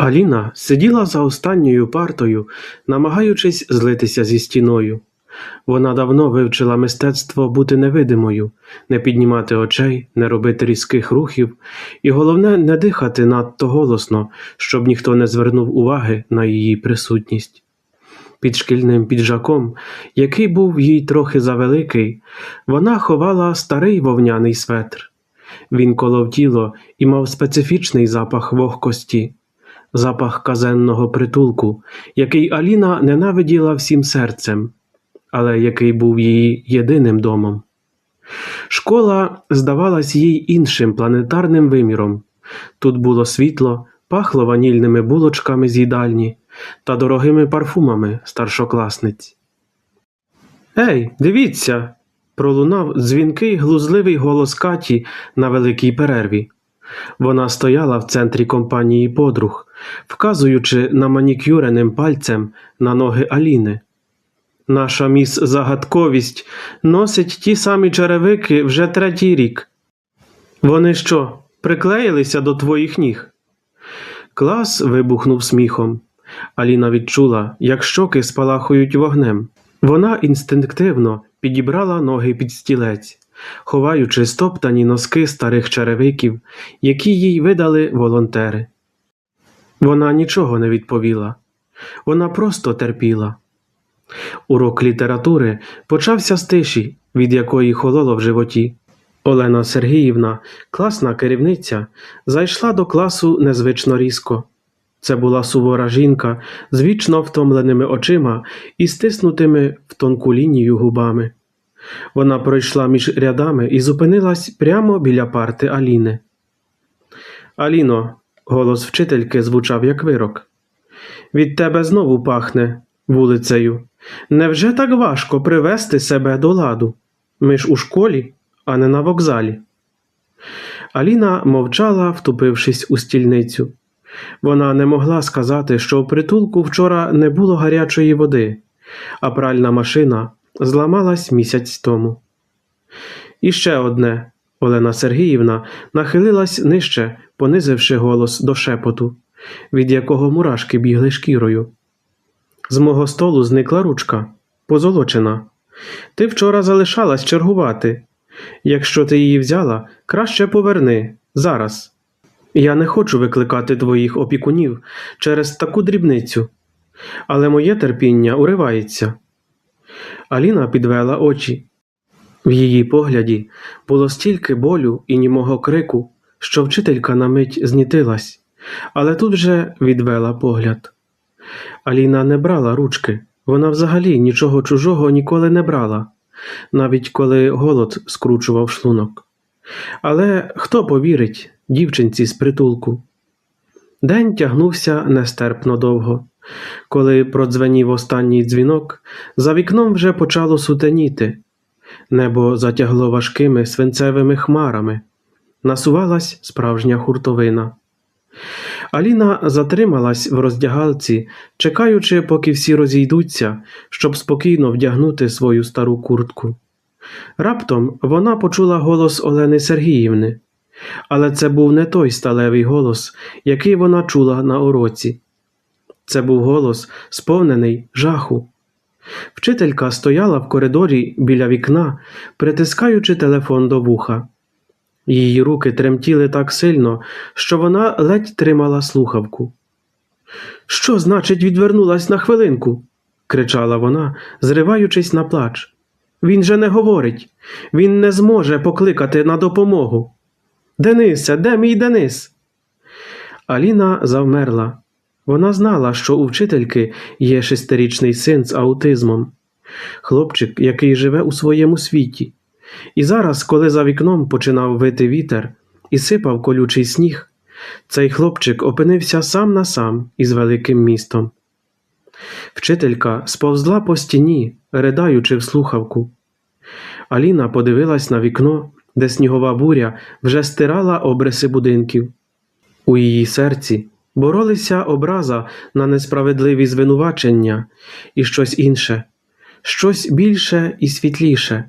Аліна сиділа за останньою партою, намагаючись злитися зі стіною. Вона давно вивчила мистецтво бути невидимою, не піднімати очей, не робити різких рухів, і головне не дихати надто голосно, щоб ніхто не звернув уваги на її присутність. Під шкільним піджаком, який був їй трохи завеликий, вона ховала старий вовняний светр. Він колов тіло і мав специфічний запах вогкості, запах казенного притулку, який Аліна ненавиділа всім серцем, але який був її єдиним домом. Школа здавалась їй іншим планетарним виміром. Тут було світло, пахло ванільними булочками з їдальні та дорогими парфумами старшокласниць. Ей, дивіться! пролунав дзвінкий глузливий голос Каті на великій перерві. Вона стояла в центрі компанії подруг, вказуючи на манікюреним пальцем на ноги Аліни. Наша міс загадковість носить ті самі черевики вже третій рік. Вони що, приклеїлися до твоїх ніг? Клас вибухнув сміхом. Аліна відчула, як щоки спалахують вогнем. Вона інстинктивно підібрала ноги під стілець, ховаючи стоптані носки старих черевиків, які їй видали волонтери. Вона нічого не відповіла. Вона просто терпіла. Урок літератури почався з тиші, від якої хололо в животі. Олена Сергіївна, класна керівниця, зайшла до класу незвично різко. Це була сувора жінка з вічно втомленими очима і стиснутими в тонку лінію губами. Вона пройшла між рядами і зупинилась прямо біля парти Аліни. Аліно, голос вчительки звучав як вирок. Від тебе знову пахне вулицею. Невже так важко привести себе до ладу? Ми ж у школі, а не на вокзалі. Аліна мовчала, втупившись у стільницю. Вона не могла сказати, що в притулку вчора не було гарячої води, а пральна машина зламалась місяць тому. І ще одне. Олена Сергіївна нахилилась нижче, понизивши голос до шепоту, від якого мурашки бігли шкірою. З мого столу зникла ручка, позолочена. Ти вчора залишалась чергувати. Якщо ти її взяла, краще поверни зараз. Я не хочу викликати твоїх опікунів через таку дрібницю, але моє терпіння уривається. Аліна підвела очі. В її погляді було стільки болю і німого крику, що вчителька на мить знітилась, але тут же відвела погляд. Аліна не брала ручки, вона взагалі нічого чужого ніколи не брала, навіть коли голод скручував шлунок. Але хто повірить дівчинці з притулку? День тягнувся нестерпно довго. Коли продзвенів останній дзвінок, за вікном вже почало сутеніти. Небо затягло важкими свинцевими хмарами. Насувалась справжня хуртовина. Аліна затрималась в роздягалці, чекаючи, поки всі розійдуться, щоб спокійно вдягнути свою стару куртку. Раптом вона почула голос Олени Сергіївни, але це був не той сталевий голос, який вона чула на уроці. Це був голос, сповнений жаху. Вчителька стояла в коридорі біля вікна, притискаючи телефон до вуха. Її руки тремтіли так сильно, що вона ледь тримала слухавку. Що значить відвернулась на хвилинку? кричала вона, зриваючись на плач. Він же не говорить, він не зможе покликати на допомогу. Денисе, де мій Денис? Аліна завмерла. Вона знала, що у вчительки є шестирічний син з аутизмом, хлопчик, який живе у своєму світі. І зараз, коли за вікном починав вити вітер і сипав колючий сніг, цей хлопчик опинився сам на сам із великим містом. Вчителька сповзла по стіні, ридаючи в слухавку. Аліна подивилась на вікно, де снігова буря вже стирала обриси будинків. У її серці боролися образа на несправедливі звинувачення і щось інше, щось більше і світліше.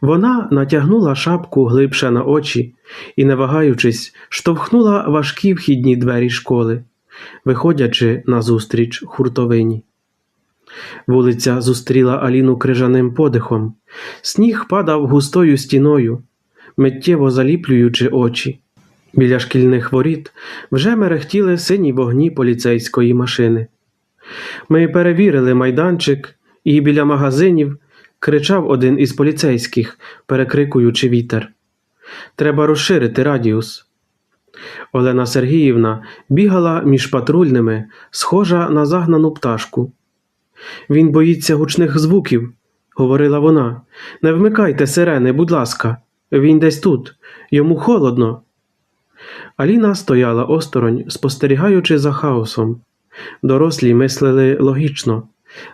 Вона натягнула шапку глибше на очі і, не вагаючись, штовхнула важкі вхідні двері школи, виходячи назустріч хуртовині. Вулиця зустріла Аліну крижаним подихом. Сніг падав густою стіною, миттєво заліплюючи очі. Біля шкільних воріт вже мерехтіли сині вогні поліцейської машини. Ми перевірили майданчик, і біля магазинів кричав один із поліцейських, перекрикуючи вітер. Треба розширити радіус. Олена Сергіївна бігала між патрульними, схожа на загнану пташку. Він боїться гучних звуків, говорила вона. Не вмикайте сирени, будь ласка, він десь тут, йому холодно. Аліна стояла осторонь, спостерігаючи за хаосом. Дорослі мислили логічно.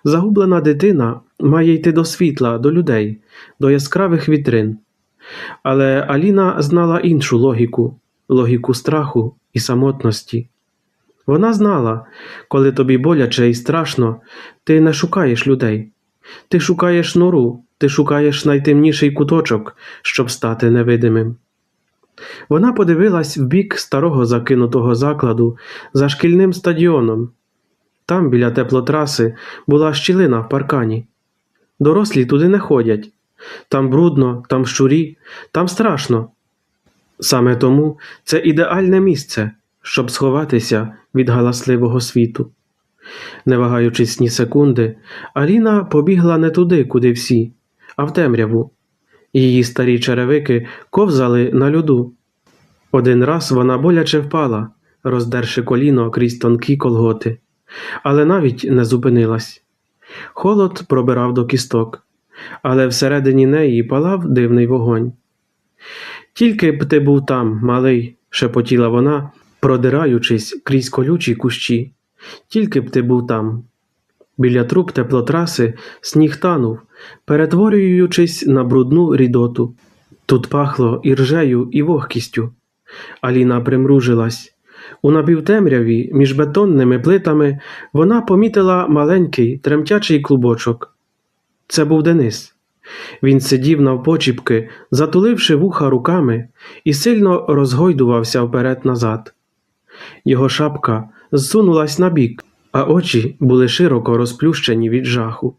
Загублена дитина має йти до світла, до людей, до яскравих вітрин. Але Аліна знала іншу логіку логіку страху і самотності. Вона знала, коли тобі боляче і страшно, ти не шукаєш людей. Ти шукаєш нору, ти шукаєш найтемніший куточок, щоб стати невидимим. Вона подивилась в бік старого закинутого закладу за шкільним стадіоном. Там, біля теплотраси, була щілина в паркані. Дорослі туди не ходять. Там брудно, там щурі, там страшно. Саме тому це ідеальне місце, щоб сховатися від галасливого світу. Не вагаючись ні секунди, Аліна побігла не туди, куди всі, а в темряву. Її старі черевики ковзали на льоду. Один раз вона боляче впала, роздерши коліно крізь тонкі колготи, але навіть не зупинилась. Холод пробирав до кісток, але всередині неї палав дивний вогонь. Тільки б ти був там, малий, шепотіла вона, продираючись крізь колючі кущі. Тільки б ти був там. Біля труб теплотраси сніг танув, перетворюючись на брудну рідоту. Тут пахло і ржею, і вогкістю. Аліна примружилась. У напівтемряві між бетонними плитами вона помітила маленький тремтячий клубочок. Це був Денис. Він сидів навпочіпки, затуливши вуха руками, і сильно розгойдувався вперед-назад. Його шапка зсунулась набік, а очі були широко розплющені від жаху.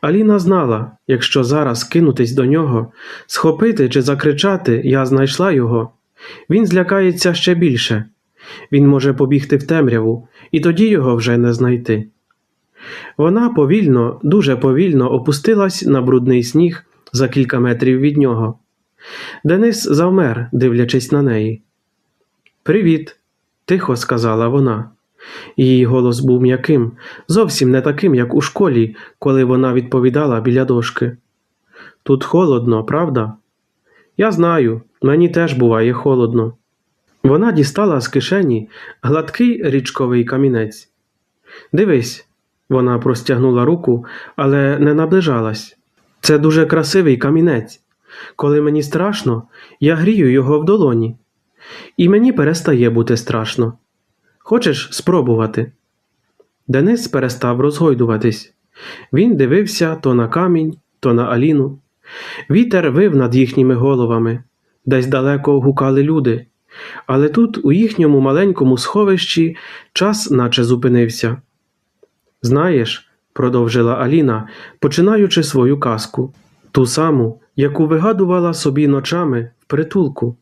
Аліна знала, якщо зараз кинутись до нього, схопити чи закричати Я знайшла його, він злякається ще більше. Він може побігти в темряву, і тоді його вже не знайти. Вона повільно, дуже повільно опустилась на брудний сніг за кілька метрів від нього. Денис завмер, дивлячись на неї. Привіт, тихо сказала вона. Її голос був м'яким, зовсім не таким, як у школі, коли вона відповідала біля дошки. Тут холодно, правда? Я знаю, мені теж буває холодно. Вона дістала з кишені гладкий річковий камінець. Дивись, вона простягнула руку, але не наближалась. Це дуже красивий камінець. Коли мені страшно, я грію його в долоні. І мені перестає бути страшно. Хочеш спробувати? Денис перестав розгойдуватись. Він дивився то на камінь, то на Аліну. Вітер вив над їхніми головами, десь далеко гукали люди, але тут, у їхньому маленькому сховищі, час наче зупинився. Знаєш, продовжила Аліна, починаючи свою казку, ту саму, яку вигадувала собі ночами в притулку.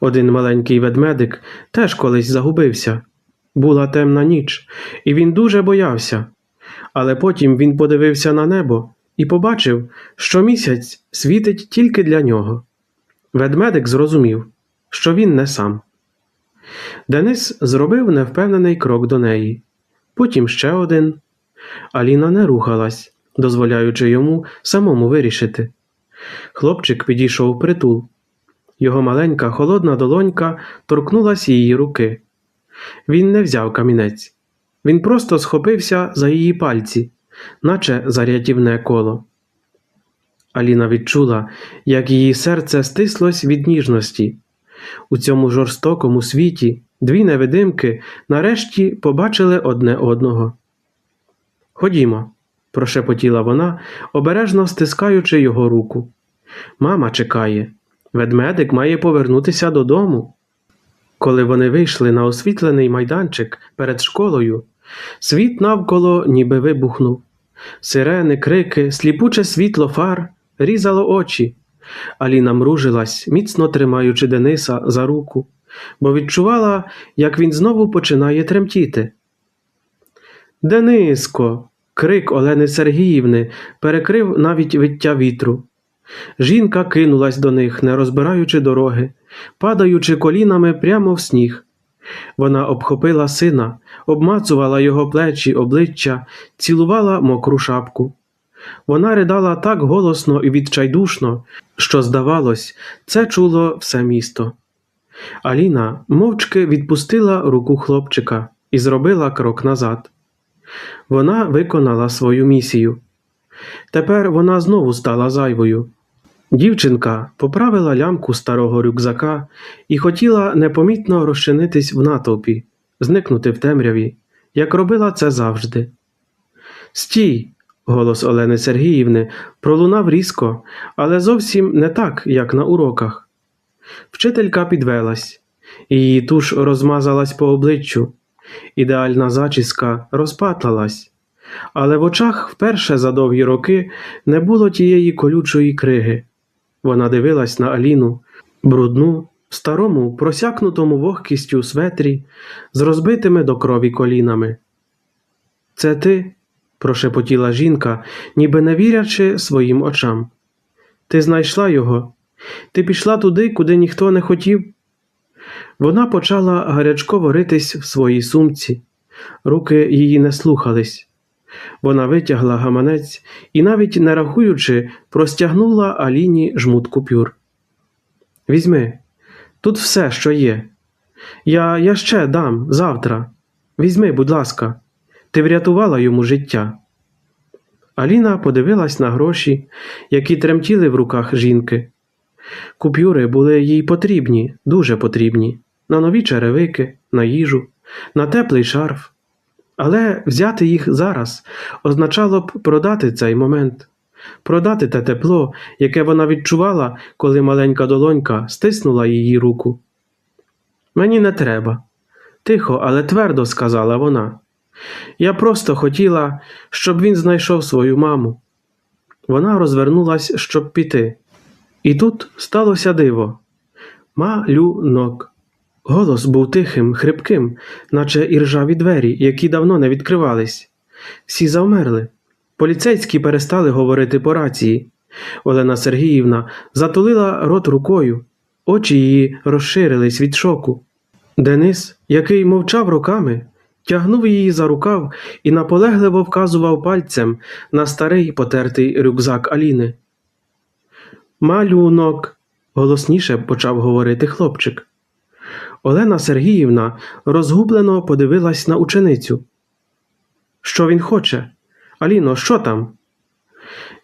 Один маленький ведмедик теж колись загубився. Була темна ніч, і він дуже боявся. Але потім він подивився на небо і побачив, що місяць світить тільки для нього. Ведмедик зрозумів, що він не сам. Денис зробив невпевнений крок до неї, потім ще один. Аліна не рухалась, дозволяючи йому самому вирішити. Хлопчик підійшов притул. Його маленька холодна долонька торкнулась її руки. Він не взяв камінець. Він просто схопився за її пальці, наче за рятівне коло. Аліна відчула, як її серце стислось від ніжності. У цьому жорстокому світі дві невидимки нарешті побачили одне одного. Ходімо, прошепотіла вона, обережно стискаючи його руку. Мама чекає. Ведмедик має повернутися додому. Коли вони вийшли на освітлений майданчик перед школою, світ навколо ніби вибухнув. Сирени, крики, сліпуче світло фар різало очі. Аліна мружилась, міцно тримаючи Дениса за руку, бо відчувала, як він знову починає тремтіти. Дениско. крик Олени Сергіївни перекрив навіть виття вітру. Жінка кинулась до них, не розбираючи дороги, падаючи колінами прямо в сніг. Вона обхопила сина, обмацувала його плечі, обличчя, цілувала мокру шапку. Вона ридала так голосно і відчайдушно, що, здавалось, це чуло все місто. Аліна мовчки відпустила руку хлопчика і зробила крок назад. Вона виконала свою місію. Тепер вона знову стала зайвою. Дівчинка поправила лямку старого рюкзака і хотіла непомітно розчинитись в натовпі, зникнути в темряві, як робила це завжди. Стій! голос Олени Сергіївни пролунав різко, але зовсім не так, як на уроках. Вчителька підвелась, її туш розмазалась по обличчю, ідеальна зачіска розпатлалась, але в очах вперше за довгі роки не було тієї колючої криги. Вона дивилась на Аліну, брудну, старому, просякнутому вогкістю светрі, з розбитими до крові колінами. Це ти? прошепотіла жінка, ніби не вірячи своїм очам. Ти знайшла його? Ти пішла туди, куди ніхто не хотів? Вона почала гарячково ритись в своїй сумці. Руки її не слухались. Вона витягла гаманець і, навіть не рахуючи, простягнула Аліні жмут купюр. Візьми, тут все, що є. Я, я ще дам завтра. Візьми, будь ласка, ти врятувала йому життя. Аліна подивилась на гроші, які тремтіли в руках жінки. Купюри були їй потрібні, дуже потрібні, на нові черевики, на їжу, на теплий шарф. Але взяти їх зараз означало б продати цей момент, продати те тепло, яке вона відчувала, коли маленька долонька стиснула її руку. Мені не треба, тихо, але твердо сказала вона. Я просто хотіла, щоб він знайшов свою маму. Вона розвернулась, щоб піти. І тут сталося диво. Малюнок. Голос був тихим, хрипким, наче іржаві двері, які давно не відкривались. Всі завмерли. Поліцейські перестали говорити по рації. Олена Сергіївна затулила рот рукою, очі її розширились від шоку. Денис, який мовчав руками, тягнув її за рукав і наполегливо вказував пальцем на старий потертий рюкзак Аліни. Малюнок, голосніше почав говорити хлопчик. Олена Сергіївна розгублено подивилась на ученицю. Що він хоче? Аліно, що там?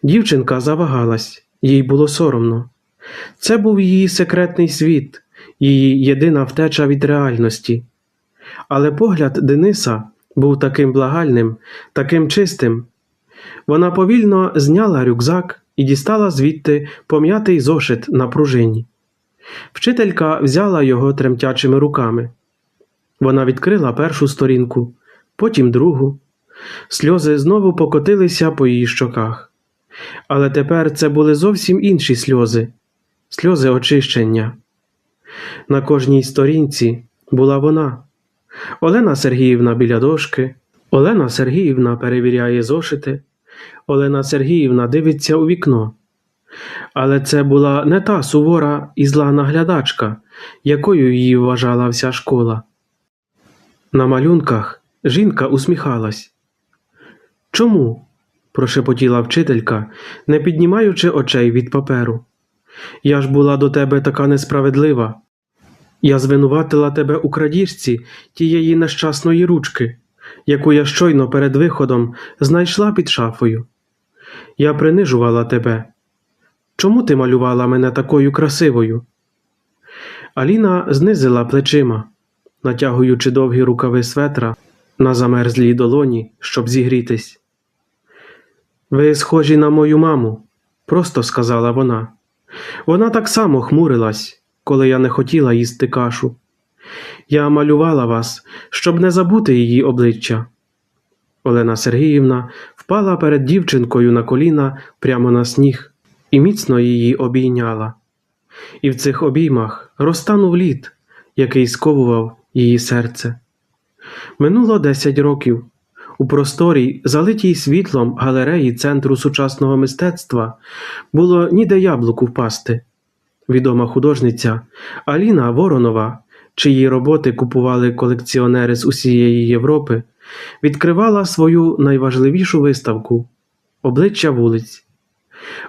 Дівчинка завагалась, їй було соромно. Це був її секретний світ, її єдина втеча від реальності. Але погляд Дениса був таким благальним, таким чистим. Вона повільно зняла рюкзак і дістала звідти пом'ятий зошит на пружині. Вчителька взяла його тремтячими руками. Вона відкрила першу сторінку, потім другу. Сльози знову покотилися по її щоках. Але тепер це були зовсім інші сльози сльози очищення. На кожній сторінці була вона. Олена Сергіївна біля дошки, Олена Сергіївна перевіряє зошити, Олена Сергіївна дивиться у вікно. Але це була не та сувора і зла наглядачка, якою її вважала вся школа. На малюнках жінка усміхалась. Чому? прошепотіла вчителька, не піднімаючи очей від паперу. Я ж була до тебе така несправедлива. Я звинуватила тебе у крадіжці тієї нещасної ручки, яку я щойно перед виходом знайшла під шафою. Я принижувала тебе. Чому ти малювала мене такою красивою? Аліна знизила плечима, натягуючи довгі рукави светра на замерзлій долоні, щоб зігрітись. Ви схожі на мою маму, просто сказала вона. Вона так само хмурилась, коли я не хотіла їсти кашу. Я малювала вас, щоб не забути її обличчя. Олена Сергіївна впала перед дівчинкою на коліна прямо на сніг і міцно її обійняла. І в цих обіймах розтанув лід, який сковував її серце. Минуло десять років. У просторій, залитій світлом галереї Центру сучасного мистецтва, було ніде яблуку впасти. Відома художниця Аліна Воронова, чиї роботи купували колекціонери з усієї Європи, відкривала свою найважливішу виставку обличчя вулиць.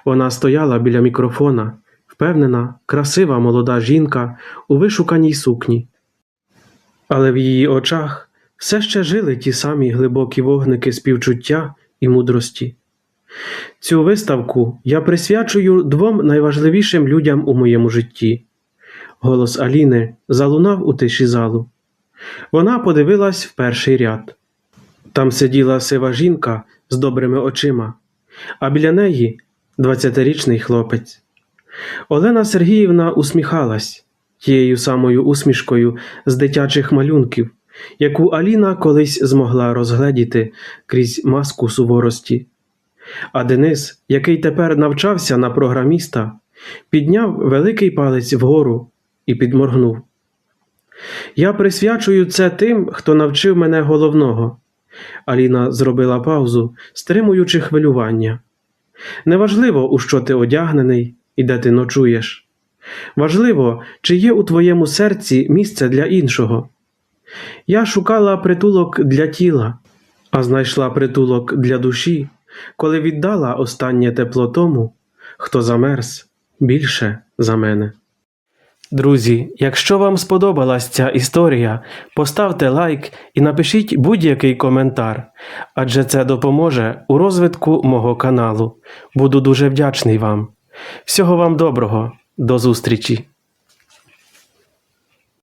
Вона стояла біля мікрофона, впевнена, красива молода жінка у вишуканій сукні. Але в її очах все ще жили ті самі глибокі вогники співчуття і мудрості. Цю виставку я присвячую двом найважливішим людям у моєму житті. Голос Аліни залунав у тиші залу. Вона подивилась в перший ряд. Там сиділа сива жінка з добрими очима, а біля неї двадцятирічний хлопець. Олена Сергіївна усміхалась тією самою усмішкою з дитячих малюнків, яку Аліна колись змогла розгледіти крізь маску суворості. А Денис, який тепер навчався на програміста, підняв великий палець вгору і підморгнув. Я присвячую це тим, хто навчив мене головного. Аліна зробила паузу, стримуючи хвилювання. Неважливо, у що ти одягнений і де ти ночуєш. Важливо, чи є у твоєму серці місце для іншого. Я шукала притулок для тіла, а знайшла притулок для душі, коли віддала останнє тепло тому, хто замерз більше за мене. Друзі, якщо вам сподобалась ця історія, поставте лайк і напишіть будь-який коментар, адже це допоможе у розвитку мого каналу. Буду дуже вдячний вам. Всього вам доброго, до зустрічі!